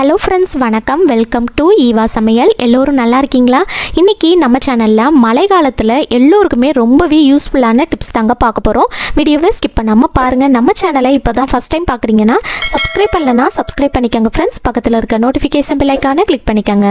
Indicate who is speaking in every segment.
Speaker 1: Hello friends வணக்கம். Welcome to Eva சமையல் எல்லோரும் நல்லா இருக்கீங்களா? இன்றைக்கி நம்ம சேனலில் மழை காலத்தில் எல்லோருக்குமே ரொம்பவே யூஸ்ஃபுல்லான டிப்ஸ் தாங்க பார்க்க போகிறோம் வீடியோவை ஸ்கிப் பண்ணாமல் பாருங்கள் நம்ம சேனலை இப்போ தான் ஃபஸ்ட் டைம் பார்க்குறீங்கன்னா சப்ஸ்கிரைப் பண்ணலன்னா சப்ஸ்கிரைப் பண்ணிக்கோங்க ஃப்ரெண்ட்ஸ் பக்கத்தில் இருக்க நோட்டிஃபிகேஷன் பிள்ளைக்கான கிளிக் பண்ணிக்கோங்க.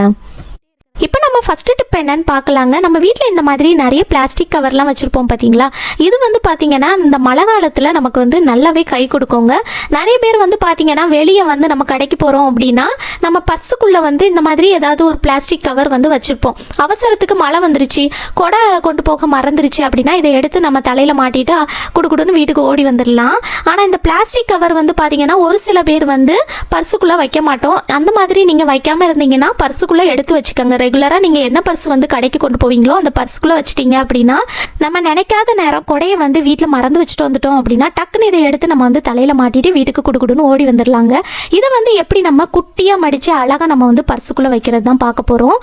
Speaker 1: இப்போ நம்ம ஃபஸ்ட்டு டிப் என்னன்னு பார்க்கலாங்க. நம்ம வீட்டில் இந்த மாதிரி நிறைய பிளாஸ்டிக் கவர்லாம் வச்சுருப்போம் பார்த்தீங்களா? இது வந்து பார்த்திங்கன்னா இந்த மழை காலத்தில் நமக்கு வந்து நல்லாவே கை கொடுக்குங்க. நிறைய பேர் வந்து பார்த்திங்கன்னா வெளியே வந்து நம்ம கடைக்கு போகிறோம் அப்படின்னா நம்ம பர்ஸுக்குள்ளே வந்து இந்த மாதிரி ஏதாவது ஒரு பிளாஸ்டிக் கவர் வந்து வச்சுருப்போம். அவசரத்துக்கு மழை வந்துருச்சு கொடை கொண்டு போக மறந்துருச்சு அப்படின்னா இதை எடுத்து நம்ம தலையில் மாட்டிட்டு குடுக்குடுன்னு வீட்டுக்கு ஓடி வந்துடலாம் ஆனால் இந்த பிளாஸ்டிக் கவர் வந்து பார்த்திங்கன்னா ஒரு சில பேர் வந்து பர்ஸுக்குள்ளே வைக்க மாட்டோம். அந்த மாதிரி நீங்கள் வைக்காமல் இருந்தீங்கன்னா பர்ஸுக்குள்ளே எடுத்து வச்சுக்கோங்க. ரெகுலராக நீங்கள் என்ன பர்ஸ் வந்து கடைக்கு கொண்டு போவீங்களோ அந்த பர்ஸ்க்குள்ளே வச்சிட்டிங்க அப்படின்னா நம்ம நினைக்காத நேரம் கொடையை வந்து வீட்டில் மறந்து வச்சுட்டு வந்துட்டோம் அப்படின்னா டக்குன்னு இதை எடுத்து நம்ம வந்து தலையில் மாட்டிட்டு வீட்டுக்கு குடுகுடுன்னு ஓடி வந்துடலாங்க இதை வந்து எப்படி நம்ம குட்டியாக மடித்து அழகாக நம்ம வந்து பர்ஸுக்குள்ளே வைக்கிறது தான் பார்க்க போகிறோம்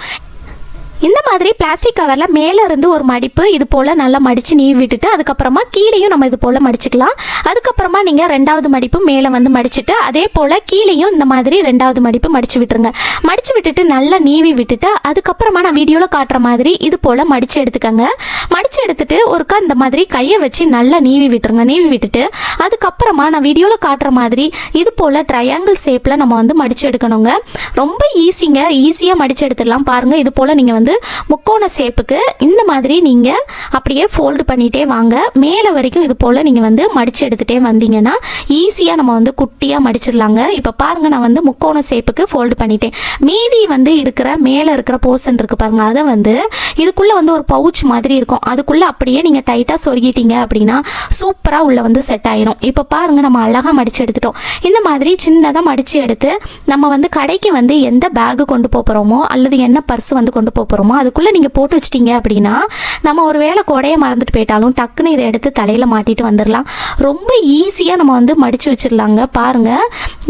Speaker 1: இந்த மாதிரி பிளாஸ்டிக் கவரில் மேலே இருந்து ஒரு மடிப்பு இது போல் நல்லா மடித்து நீவி விட்டுட்டு அதுக்கப்புறமா கீழேயும் நம்ம இது போல் மடிச்சுக்கலாம். அதுக்கப்புறமா நீங்கள் ரெண்டாவது மடிப்பு மேலே வந்து மடிச்சுட்டு அதே போல் கீழேயும் இந்த மாதிரி ரெண்டாவது மடிப்பு மடித்து விட்டுருங்க. மடித்து விட்டுட்டு நல்லா நீவி விட்டுட்டு அதுக்கப்புறமா நான் வீடியோவில் காட்டுற மாதிரி இது போல் மடித்து எடுத்துக்கோங்க. மடித்து எடுத்துட்டு ஒருக்கா இந்த மாதிரி கையை வச்சு நல்லா நீவி விட்டுருங்க. நீவி விட்டுட்டு அதுக்கப்புறமா நான் வீடியோவில் காட்டுற மாதிரி இது போல் ட்ரையாங்கிள் ஷேப்பில் நம்ம வந்து மடித்து எடுக்கணுங்க. ரொம்ப ஈஸிங்க ஈஸியாக மடித்து எடுத்துடலாம். பாருங்கள் இது போல் நீங்கள் வந்து வந்து முக்கோண ஷேப்புக்கு இந்த மாதிரி நீங்கள் அப்படியே ஃபோல்டு பண்ணிகிட்டே வாங்க. மேலே வரைக்கும் இது போல் நீங்கள் வந்து மடித்து எடுத்துகிட்டே வந்தீங்கன்னா ஈஸியாக நம்ம வந்து குட்டியாக மடிச்சிடலாங்க. இப்போ பாருங்கள் நான் வந்து முக்கோண ஷேப்புக்கு ஃபோல்டு பண்ணிட்டேன். மீதி வந்து இருக்கிற மேலே இருக்கிற போர்ஷன் இருக்குது பாருங்கள் அதை வந்து இதுக்குள்ளே வந்து ஒரு பவுச் மாதிரி இருக்கும். அதுக்குள்ளே அப்படியே நீங்கள் டைட்டாக சொருகிட்டீங்க அப்படின்னா சூப்பராக உள்ளே வந்து செட் ஆயிரும். இப்போ பாருங்கள் நம்ம அழகாக மடித்து எடுத்துட்டோம். இந்த மாதிரி சின்னதாக மடித்து எடுத்து நம்ம வந்து கடைக்கு வந்து எந்த பேகு கொண்டு போகிறோமோ அல்லது என்ன பர்ஸ் வந்து கொண்டு போக போகிறோமோ அதுக்குள்ளே நீங்கள் போட்டு வச்சிட்டீங்க அப்படின்னா நம்ம ஒரு வேளை கொடையை மறந்துட்டு போயிட்டாலும் டக்குன்னு இதை எடுத்து தலையில் மாட்டிட்டு வந்துடலாம் ரொம்ப ஈஸியாக நம்ம வந்து மடித்து வச்சிடலாங்க பாருங்கள்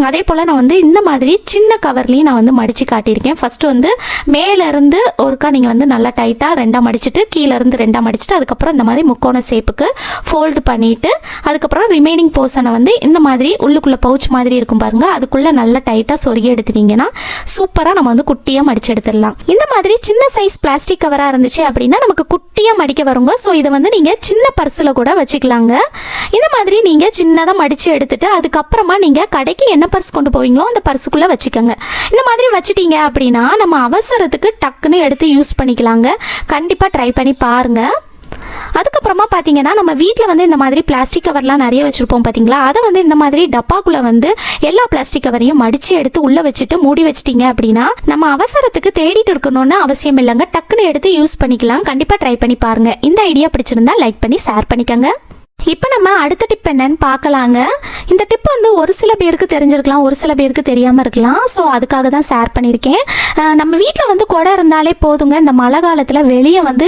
Speaker 1: அதே போல் நான் வந்து இந்த மாதிரி சின்ன கவர்லேயும் நான் வந்து மடித்து காட்டியிருக்கேன். ஃபஸ்ட்டு வந்து மேலேருந்து ஒருக்கா நீங்கள் வந்து நல்லா டைட்டாக ரெண்டாக மடிச்சுட்டு கீழேருந்து ரெண்டாக மடிச்சுட்டு அதுக்கப்புறம் இந்த மாதிரி முக்கோண ஷேப்புக்கு ஃபோல்டு பண்ணிவிட்டு அதுக்கப்புறம் ரிமைனிங் போர்ஷனை வந்து இந்த மாதிரி உள்ளுக்குள்ளே பவுச் மாதிரி இருக்கும் பாருங்கள் அதுக்குள்ளே நல்லா டைட்டாக சொருகி எடுத்துட்டீங்கன்னா சூப்பராக நம்ம வந்து குட்டியாக மடிச்சு எடுத்துடலாம். இந்த மாதிரி சின்ன சைஸ் பிளாஸ்டிக் கவராக இருந்துச்சு அப்படின்னா நமக்கு குட்டியாக மடிக்க வருங்க. ஸோ இதை வந்து நீங்கள் சின்ன பர்ஸில் கூட வச்சுக்கலாங்க. இந்த மாதிரி நீங்கள் சின்னதாக மடித்து எடுத்துட்டு அதுக்கப்புறமா நீங்கள் கடைக்கு என்ன பர்ஸ் கொண்டு போவீங்களோ அந்த பர்ஸுக்குள்ளே வச்சுக்கோங்க. இந்த மாதிரி வச்சுட்டீங்க அப்படின்னா நம்ம அவசரத்துக்கு டக்குன்னு எடுத்து யூஸ் பண்ணிக்கலாங்க. கண்டிப்பாக ட்ரை பண்ணி பாருங்கள் அதுக்கப்புறமா பார்த்தீங்கன்னா நம்ம வீட்டில் வந்து இந்த மாதிரி பிளாஸ்டிக் கவர்லாம் நிறைய வச்சுருப்போம் பார்த்தீங்களா அதை வந்து இந்த மாதிரி டப்பாக்குள்ளே வந்து எல்லா பிளாஸ்டிக் கவரையும் மடித்து எடுத்து உள்ளே வச்சுட்டு மூடி வச்சிட்டிங்க அப்படின்னா நம்ம அவசரத்துக்கு தேடிட்டு இருக்கணும்னு அவசியம் இல்லைங்க. டக்குன்னு எடுத்து யூஸ் பண்ணிக்கலாம். கண்டிப்பாக ட்ரை பண்ணி பாருங்கள் இந்த ஐடியா பிடிச்சிருந்தா லைக் பண்ணி ஷேர் பண்ணிக்கோங்க. இப்போ நம்ம அடுத்த டிப் என்னன்னு பார்க்கலாங்க. இந்த டிப் வந்து ஒரு சில பேருக்கு தெரிஞ்சிருக்கலாம் ஒரு சில பேருக்கு தெரியாமல் இருக்கலாம். ஸோ அதுக்காக தான் ஷேர் பண்ணியிருக்கேன். நம்ம வீட்டில் வந்து குடை இருந்தாலே போதுங்க. இந்த மழை காலத்தில் வெளியே வந்து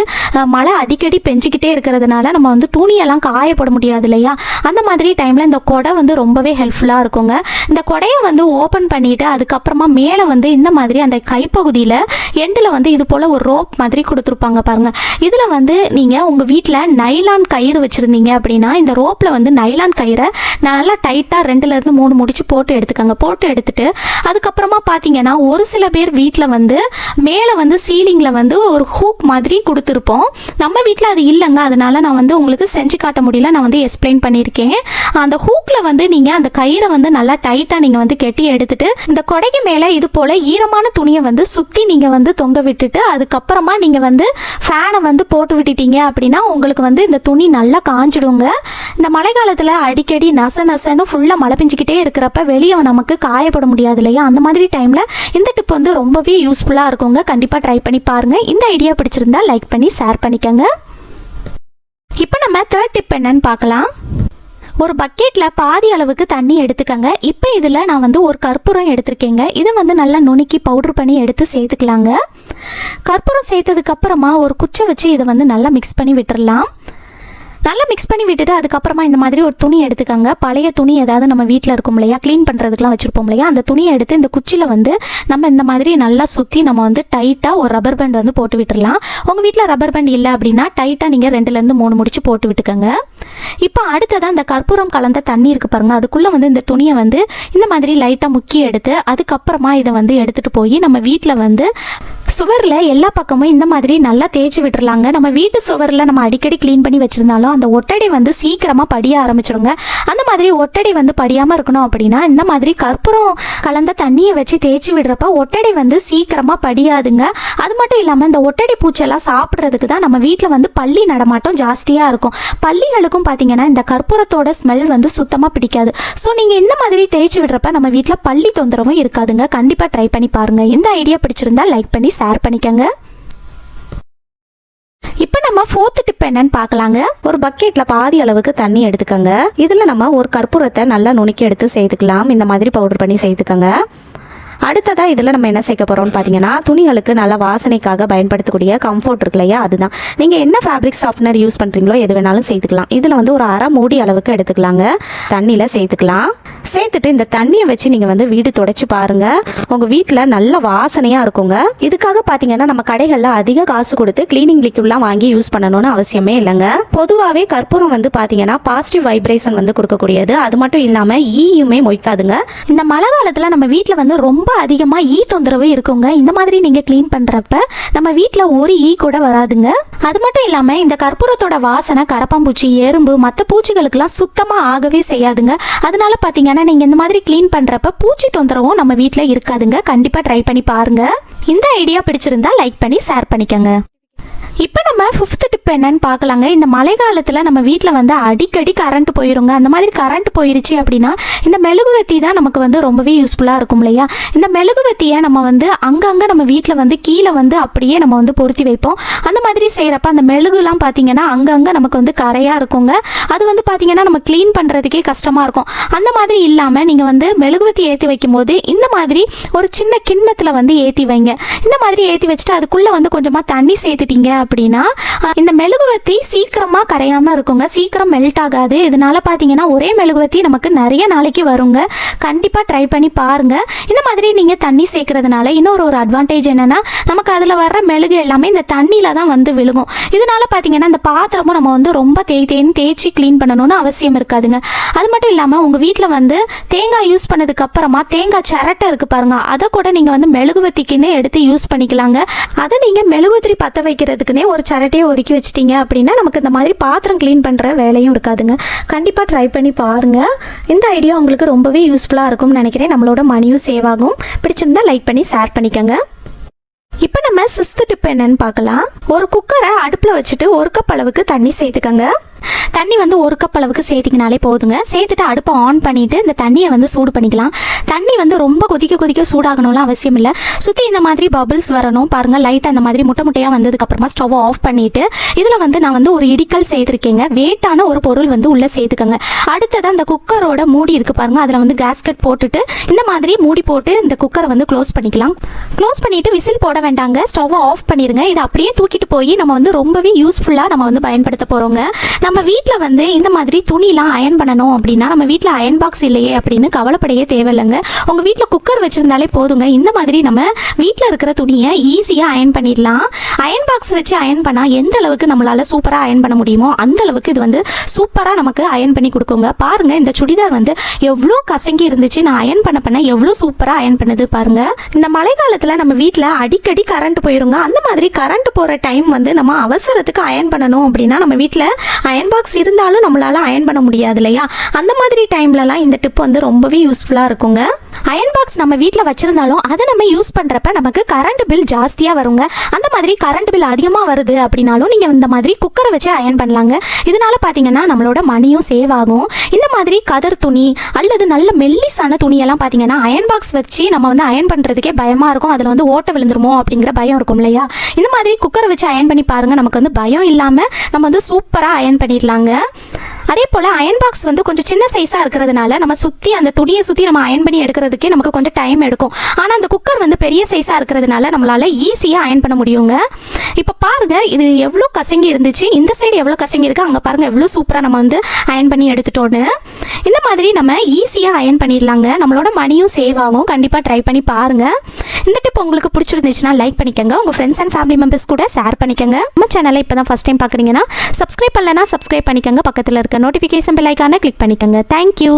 Speaker 1: மழை அடிக்கடி பெஞ்சிக்கிட்டே இருக்கிறதுனால நம்ம வந்து துணியெல்லாம் காயப்பட முடியாது இல்லையா? அந்த மாதிரி டைமில் இந்த குடை வந்து ரொம்பவே ஹெல்ப்ஃபுல்லாக இருக்குங்க. இந்த குடையை வந்து ஓப்பன் பண்ணிவிட்டு அதுக்கப்புறமா மேலே வந்து இந்த மாதிரி அந்த கைப்பகுதியில் எண்டில் வந்து இது போல் ஒரு ரோப் மாதிரி கொடுத்துருப்பாங்க பாருங்கள் இதில் வந்து நீங்கள் உங்கள் வீட்டில் நைலான் கயிறு வச்சுருந்தீங்க அப்படின்னு அப்படின்னா இந்த ரோப்பில் வந்து நைலான் கயிறை நல்லா டைட்டாக ரெண்டுலேருந்து மூணு முடிச்சு போட்டு எடுத்துக்கோங்க. போட்டு எடுத்துட்டு அதுக்கப்புறமா பார்த்தீங்கன்னா ஒரு சில பேர் வீட்டில் வந்து மேலே வந்து சீலிங்கில் வந்து ஒரு ஹூக் மாதிரி கொடுத்துருப்போம். நம்ம வீட்டில் அது இல்லைங்க. அதனால நான் வந்து உங்களுக்கு செஞ்சு காட்ட முடியல. நான் வந்து எக்ஸ்பிளைன் பண்ணியிருக்கேன். அந்த ஹூக்கில் வந்து நீங்கள் அந்த கயிறை வந்து நல்லா டைட்டாக நீங்கள் வந்து கெட்டி எடுத்துட்டு இந்த கொடைக்கு மேலே இது போல் ஈரமான துணியை வந்து சுற்றி நீங்கள் வந்து தொங்க விட்டுட்டு அதுக்கப்புறமா நீங்கள் வந்து ஃபேனை வந்து போட்டு விட்டுட்டீங்க அப்படின்னா உங்களுக்கு வந்து இந்த துணி நல்லா காஞ்சிடுங்க. இந்த மழை காலத்தில் அடிக்கடி நச நசன்னு ஃபுல்லாக மழை பெஞ்சிக்கிட்டே இருக்கிறப்ப வெளியே நமக்கு காயப்பட முடியாது இல்லையா? அந்த மாதிரி டைமில் இந்த டிப் வந்து ரொம்பவே யூஸ்ஃபுல்லாக இருக்குங்க. கண்டிப்பாக ட்ரை பண்ணி பாருங்கள் இந்த ஐடியா பிடிச்சிருந்தா லைக் பண்ணி ஷேர் பண்ணிக்கோங்க. இப்போ நம்ம தேர்ட் டிப் என்னன்னு பார்க்கலாம். ஒரு பக்கெட்டில் பாதி அளவுக்கு தண்ணி எடுத்துக்கங்க. இப்போ இதில் நான் வந்து ஒரு கற்பூரம் எடுத்திருக்கேங்க. இதை வந்து நல்லா நுணுக்கி பவுடர் பண்ணி எடுத்து சேர்த்துக்கலாங்க. கற்பூரம் சேர்த்ததுக்கப்புறமா ஒரு குச்சை வச்சு இதை வந்து நல்லா மிக்ஸ் பண்ணி விட்டுடலாம் நல்லா மிக்ஸ் பண்ணி விட்டுட்டு அதுக்கப்புறமா இந்த மாதிரி ஒரு துணி எடுத்துக்கோங்க. பழைய துணி ஏதாவது நம்ம வீட்டில் இருக்கும் இல்லையா? க்ளீன் பண்ணுறதுக்குலாம் வச்சுருப்போம் இல்லையா? அந்த துணியை எடுத்து இந்த குச்சியில் வந்து நம்ம இந்த மாதிரி நல்லா சுற்றி நம்ம வந்து டைட்டாக ஒரு ரப்பர் பேண்ட் வந்து போட்டு விட்டுடலாம் உங்கள் வீட்டில் ரப்பர் பேண்ட் இல்லை அப்படின்னா டைட்டாக நீங்கள் ரெண்டுலேருந்து மூணு முடிச்சு போட்டு விட்டுக்கோங்க. இப்போ அடுத்ததான் இந்த கற்பூரம் கலந்த தண்ணி இருக்கு பாருங்க. அதுக்குள்ளே வந்து இந்த துணியை வந்து இந்த மாதிரி லைட்டாக முக்கி எடுத்து அதுக்கப்புறமா இதை வந்து எடுத்துகிட்டு போய் நம்ம வீட்டில் வந்து சுவரில் எல்லா பக்கமும் இந்த மாதிரி நல்லா தேய்ச்சி விட்டுருலாங்க நம்ம வீட்டு சுவரில் நம்ம அடிக்கடி க்ளீன் பண்ணி வச்சுருந்தாலும் அந்த ஒட்டடை வந்து சீக்கிரமாக படிய ஆரம்பிச்சிடுங்க அந்த மாதிரி ஒட்டடை வந்து படியாமல் இருக்கணும் அப்படின்னா இந்த மாதிரி கற்பூரம் கலந்த தண்ணியை வச்சு தேய்ச்சி விடுறப்ப ஒட்டடை வந்து சீக்கிரமாக படியாதுங்க. அது மட்டும் இல்லாமல் இந்த ஒட்டடை பூச்செல்லாம் சாப்பிட்றதுக்கு தான் நம்ம வீட்டில் வந்து பள்ளி நடமாட்டம் ஜாஸ்தியாக இருக்கும். பள்ளிகளுக்கும் பார்த்தீங்கன்னா இந்த கற்பூரத்தோட ஸ்மெல் வந்து சுத்தமாக பிடிக்காது. ஸோ நீங்கள் இந்த மாதிரி தேய்ச்சி விடுறப்ப நம்ம வீட்டில் பள்ளி தொந்தரவும் இருக்காதுங்க. கண்டிப்பாக ட்ரை பண்ணி பாருங்கள் இந்த ஐடியா பிடிச்சிருந்தா லைக் பண்ணி ஷேர் பண்ணிக்கோங்க. இப்போ நம்ம ஃபோர்த்து டிப் என்னன்னு பார்க்கலாங்க.
Speaker 2: ஒரு பக்கெட்ல பாதி அளவுக்கு தண்ணி எடுத்துக்கோங்க. இதுல நம்ம ஒரு கற்பூரத்தை நல்லா நுணுக்கி எடுத்து சேர்த்துக்கலாம். இந்த மாதிரி பவுடர் பண்ணி செய்துக்கோங்க அடுத்ததாக இதில் நம்ம என்ன சேர்க்க போகிறோம்னு பார்த்தீங்கன்னா துணிகளுக்கு நல்ல வாசனைக்காக பயன்படுத்தக்கூடிய கம்ஃபர்ட் இருக்கு இல்லையா? அதுதான். நீங்கள் என்ன ஃபேப்ரிக் சாஃப்ட்னர் யூஸ் பண்ணுறீங்களோ எது வேணாலும் சேர்த்துக்கலாம். இதில் வந்து ஒரு அரை மூடி அளவுக்கு எடுத்துக்கலாங்க. தண்ணியில் சேர்த்துக்கலாம். சேர்த்துட்டு இந்த தண்ணியை வச்சு நீங்கள் வந்து வீடு தொடச்சி பாருங்க. உங்கள் வீட்டில் நல்ல வாசனையாக இருக்குங்க. இதுக்காக பார்த்தீங்கன்னா நம்ம கடைகளில் அதிக காசு கொடுத்து க்ளீனிங் லிக்விட்லாம் வாங்கி யூஸ் பண்ணணும்னு அவசியமே இல்லைங்க. பொதுவாகவே கற்பூரம் வந்து பார்த்தீங்கன்னா பாசிட்டிவ் வைப்ரேஷன் வந்து கொடுக்கக்கூடியது. அது மட்டும் இல்லாமல் ஈயுமே மொய்க்காதுங்க.
Speaker 1: இந்த மழை காலத்தில் நம்ம வீட்டில் வந்து ரொம்ப அதிகமாக ஈ தொந்தரவு இருக்குங்க. இந்த மாதிரி நீங்கள் க்ளீன் பண்ணுறப்ப நம்ம வீட்டில் ஒரு ஈ கூட வராதுங்க. அது மட்டும் இல்லாமல் இந்த கற்பூரத்தோட வாசனை கரப்பாம்பூச்சி எறும்பு மற்ற பூச்சிகளுக்கெல்லாம் சுத்தமாக ஆகவே செய்யாதுங்க. அதனால பார்த்தீங்கன்னா நீங்கள் இந்த மாதிரி க்ளீன் பண்ணுறப்ப பூச்சி தொந்தரவும் நம்ம வீட்டில் இருக்காதுங்க. கண்டிப்பாக ட்ரை பண்ணி பாருங்கள் இந்த ஐடியா பிடிச்சிருந்தா லைக் பண்ணி ஷேர் பண்ணிக்கோங்க. இப்போ நம்ம ஃபிஃப்த் டிப் என்னன்னு பார்க்கலாங்க. இந்த மழை காலத்தில் நம்ம வீட்டில் வந்து அடிக்கடி கரண்ட் போயிருங்க. அந்த மாதிரி கரண்ட் போயிருச்சு அப்படின்னா இந்த மெழுகுவத்தி தான் நமக்கு வந்து ரொம்பவே யூஸ்ஃபுல்லாக இருக்கும் இல்லையா? இந்த மெழுகுவத்தியை நம்ம வந்து அங்கங்கே நம்ம வீட்டில் வந்து கீழே வந்து அப்படியே நம்ம வந்து பொருத்தி வைப்போம். அந்த மாதிரி செய்கிறப்ப அந்த மெழுகுலாம் பார்த்தீங்கன்னா அங்கங்கே நமக்கு வந்து கரையாக இருக்குங்க. அது வந்து பார்த்தீங்கன்னா நம்ம க்ளீன் பண்ணுறதுக்கே கஷ்டமாக இருக்கும். அந்த மாதிரி இல்லாமல் நீங்கள் வந்து மெழுகுவத்தி ஏற்றி வைக்கும்போது இந்த மாதிரி ஒரு சின்ன கிண்ணத்தில் வந்து ஏற்றி வைங்க. இந்த மாதிரி ஏற்றி வச்சுட்டு அதுக்குள்ளே வந்து கொஞ்சமாக தண்ணி சேர்த்துட்டீங்க அப்படின்னா இந்த மெழுகுவத்தி சீக்கிரமாக கரையாமல் இருக்குங்க. சீக்கிரம் மெல்ட் ஆகாது. இதனால பார்த்தீங்கன்னா ஒரே மெழுகுவத்தி நமக்கு நிறைய நாளைக்கு வருங்க. கண்டிப்பாக ட்ரை பண்ணி பாருங்கள் இந்த மாதிரி நீங்கள் தண்ணி சேர்க்கறதுனால இன்னொரு ஒரு அட்வான்டேஜ் என்னென்னா நமக்கு அதில் வர்ற மெழுகு எல்லாமே இந்த தண்ணியில் தான் வந்து விழுகும். இதனால பார்த்தீங்கன்னா இந்த பாத்திரமும் நம்ம வந்து ரொம்ப தேய் தேய்னு தேய்ச்சி க்ளீன் பண்ணணும்னு அவசியம் இருக்காதுங்க. அது மட்டும் இல்லாமல் உங்கள் வீட்டில் வந்து தேங்காய் யூஸ் பண்ணதுக்கு அப்புறமா தேங்காய் சிரட்டை இருக்குது பாருங்க. அதை கூட நீங்கள் வந்து மெழுகுவத்திக்குன்னு எடுத்து யூஸ் பண்ணிக்கலாங்க. அதை நீங்கள் மெழுகுவத்திரி பற்ற வைக்கிறதுக்குன்னு ஒரு சரட்டையை ஒதுக்கி வச்சிட்டீங்க அப்படின்னா நமக்கு இந்த மாதிரி பாத்திரம் க்ளீன் பண்ணுற வேலையும் இருக்காதுங்க. கண்டிப்பாக ட்ரை பண்ணி பாருங்கள் இந்த ஐடியா உங்களுக்கு ரொம்பவே யூஸ்ஃபுல்லாக இருக்கும்னு நினைக்கிறேன். நம்மளோட மணியும் சேவ் ஆகும். பிடிச்சிருந்தா லைக் பண்ணி ஷேர் பண்ணிக்கோங்க. இப்போ நம்ம சிஸ்து டிப் என்னன்னு பார்க்கலாம். ஒரு குக்கரை அடுப்பில் வச்சுட்டு ஒரு கப் அளவுக்கு தண்ணி சேர்த்துக்கங்க. தண்ணி வந்து ஒரு கப் அளவுக்கு சேர்த்திங்கனாலே போதுங்க. சேர்த்துட்டு அடுப்பை ஆன் பண்ணிட்டு இந்த தண்ணியை வந்து சூடு பண்ணிக்கலாம். தண்ணி வந்து ரொம்ப கொதிக்க கொதிக்க சூடாகணும்லாம் அவசியம் இல்லை. சுற்றி இந்த மாதிரி பபிள்ஸ் வரணும். பாருங்கள் லைட் அந்த மாதிரி முட்டை முட்டையாக வந்ததுக்கப்புறமா ஸ்டவ் ஆஃப் பண்ணிட்டு இதில் வந்து நான் வந்து ஒரு இடிக்கல் சேர்த்துருக்கேங்க. வேட்டான ஒரு பொருள் வந்து உள்ளே சேர்த்துக்கோங்க. அடுத்தது அந்த குக்கரோட மூடி இருக்கு பாருங்க. அதில் வந்து கேஸ்கட் போட்டுட்டு இந்த மாதிரி மூடி போட்டு இந்த குக்கரை வந்து க்ளோஸ் பண்ணிக்கலாம். க்ளோஸ் பண்ணிட்டு விசில் போட வேண்டாங்க. ஸ்டவ்வை ஆஃப் பண்ணிடுங்க. இதை அப்படியே தூக்கிட்டு போய் நம்ம வந்து ரொம்பவே யூஸ்ஃபுல்லாக நம்ம வந்து பயன்படுத்த போகிறோங்க நம்ம வீட்டில் வந்து இந்த மாதிரி துணிலாம் அயன் பண்ணணும் அப்படின்னா நம்ம வீட்டில் அயன் பாக்ஸ் இல்லையே அப்படின்னு கவலைப்படையே தேவையில்லைங்க. உங்கள் வீட்டில் குக்கர் வச்சுருந்தாலே போதுங்க. இந்த மாதிரி நம்ம வீட்டில் இருக்கிற துணியை ஈஸியாக அயன் பண்ணிடலாம். அயன் பாக்ஸ் வச்சு அயன் பண்ணால் எந்த அளவுக்கு நம்மளால் சூப்பராக அயன் பண்ண முடியுமோ அந்த அளவுக்கு இது வந்து சூப்பராக நமக்கு அயன் பண்ணி கொடுக்குங்க. பாருங்க இந்த சுடிதார் வந்து எவ்வளோ கசங்கி இருந்துச்சு. நான் அயன் பண்ண பண்ண எவ்வளோ சூப்பராக அயன் பண்ணுது பாருங்க. இந்த மழை காலத்தில் நம்ம வீட்டில் அடிக்கடி கரண்ட் போயிருங்க அந்த மாதிரி கரண்ட் போகிற டைம் வந்து நம்ம அவசரத்துக்கு அயன் பண்ணணும் அப்படின்னா நம்ம வீட்டில் அயன் பாக்ஸ் இருந்தாலும் நம்மளால் அயன் பண்ண முடியாது இல்லையா? அந்த மாதிரி டைம்லலாம் இந்த டிப் வந்து ரொம்பவே யூஸ்ஃபுல்லாக இருக்குங்க. அயன் பாக்ஸ் நம்ம வீட்டில் வச்சுருந்தாலும் அதை நம்ம யூஸ் பண்ணுறப்ப நமக்கு கரண்ட் பில் ஜாஸ்தியாக வருங்க. அந்த மாதிரி கரண்ட் பில் அதிகமாக வருது அப்படின்னாலும் நீங்கள் இந்த மாதிரி குக்கரை வச்சு அயன் பண்ணலாங்க. இதனால பார்த்தீங்கன்னா நம்மளோட மணியும் சேவ் ஆகும். இந்த மாதிரி கதர் துணி அல்லது நல்ல மெல்லிசான துணியெல்லாம் பார்த்தீங்கன்னா அயன் பாக்ஸ் வச்சு நம்ம வந்து அயன் பண்ணுறதுக்கே பயமாக இருக்கும். அதில் வந்து ஓட்ட விழுந்துருமோ அப்படிங்கிற பயம் இருக்கும் இல்லையா? இந்த மாதிரி குக்கரை வச்சு அயன் பண்ணி பாருங்க. நமக்கு வந்து பயம் இல்லாமல் நம்ம வந்து சூப்பராக அயன் பண்ணிடலாங்க. அதே போல் அயன் பாக்ஸ் வந்து கொஞ்சம் சின்ன சைஸாக இருக்கிறதுனால நம்ம சுற்றி அந்த துணியை சுற்றி நம்ம அயன் பண்ணி எடுக்கிறதுக்கே நமக்கு கொஞ்சம் டைம் எடுக்கும். ஆனால் அந்த குக்கர் வந்து பெரிய சைஸாக இருக்கிறதுனால நம்மளால் ஈஸியாக அயன் பண்ண முடியுங்க. இப்போ பாருங்க இது எவ்வளோ கசங்கி இருந்துச்சு. இந்த சைடு எவ்வளோ கசங்கி இருக்கு? அங்கே பாருங்க எவ்வளோ சூப்பராக நம்ம வந்து அயன் பண்ணி எடுத்துட்டோன்னு. இந்த மாதிரி நம்ம ஈஸியாக அயன் பண்ணிடலாங்க. நம்மளோட மணியும் சேவ் ஆகும். கண்டிப்பாக ட்ரை பண்ணி பாருங்கள் இந்த டிப் உங்களுக்கு பிடிச்சிருந்துச்சுன்னா லைக் பண்ணிக்கோங்க. உங்கள் ஃப்ரெண்ட்ஸ் அண்ட் ஃபேமிலி மெம்பர்ஸ் கூட ஷேர் பண்ணிக்கோங்க. நம்ம சேனலை இப்போ தான் ஃபஸ்ட் டைம் பார்க்குறீங்கன்னா சப்ஸ்கிரைப் பண்ணலன்னா சப்ஸ்கிரைப் பண்ணிக்கோங்க. பக்கத்தில் இருக்க நோட்டிஃபிகேஷன் பெல் ஐக்கானை கிளிக் பண்ணிக்கோங்க. Thank you